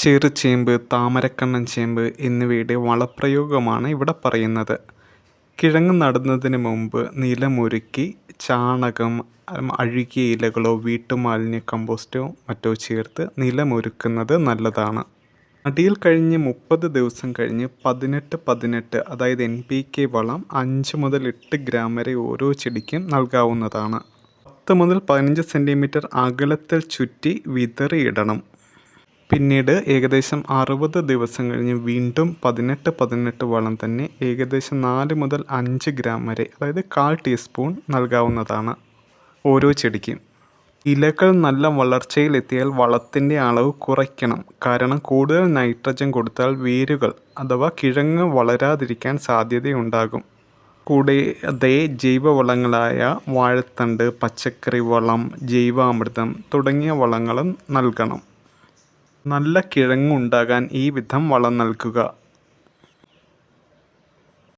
ചെറുചേമ്പ് താമരക്കണ്ണൻ ചേമ്പ് എന്നിവയുടെ വളപ്രയോഗമാണ് ഇവിടെ പറയുന്നത്. കിഴങ്ങ് നടുന്നതിന് മുമ്പ് നിലമൊരുക്കി ചാണകം അഴുകിയ ഇലകളോ വീട്ടുമാലിന്യ കമ്പോസ്റ്റോ മറ്റോ ചേർത്ത് നിലമൊരുക്കുന്നത് നല്ലതാണ്. അടിയിൽ കഴിഞ്ഞ് മുപ്പത് ദിവസം കഴിഞ്ഞ് പതിനെട്ട് പതിനെട്ട് അതായത് എൻ പി കെ വളം അഞ്ച് മുതൽ എട്ട് ഗ്രാം വരെ ഓരോ ചെടിക്കും നൽകാവുന്നതാണ്. പത്ത് മുതൽ പതിനഞ്ച് സെന്റിമീറ്റർ അകലത്തിൽ ചുറ്റി വിതറിയിടണം. പിന്നീട് ഏകദേശം അറുപത് ദിവസം കഴിഞ്ഞ് വീണ്ടും പതിനെട്ട് പതിനെട്ട് വളം തന്നെ ഏകദേശം നാല് മുതൽ അഞ്ച് ഗ്രാം വരെ അതായത് കാൽ ടീസ്പൂൺ നൽകാവുന്നതാണ് ഓരോ ചെടിക്കും. ഇലകൾ നല്ല വളർച്ചയിലെത്തിയാൽ വളത്തിന്റെ അളവ് കുറയ്ക്കണം. കാരണം കൂടുതൽ നൈട്രജൻ കൊടുത്താൽ വേരുകൾ അഥവാ കിഴങ്ങ് വളരാതിരിക്കാൻ സാധ്യതയുണ്ടാകും. കൂടാതെ ജൈവവളങ്ങളായ വാഴത്തണ്ട് പച്ചക്കറി വളം ജൈവാമൃതം തുടങ്ങിയ വളങ്ങളും നൽകണം. നല്ല കിഴങ്ങുണ്ടാകാൻ ഈ വിധം വളം നൽകുക.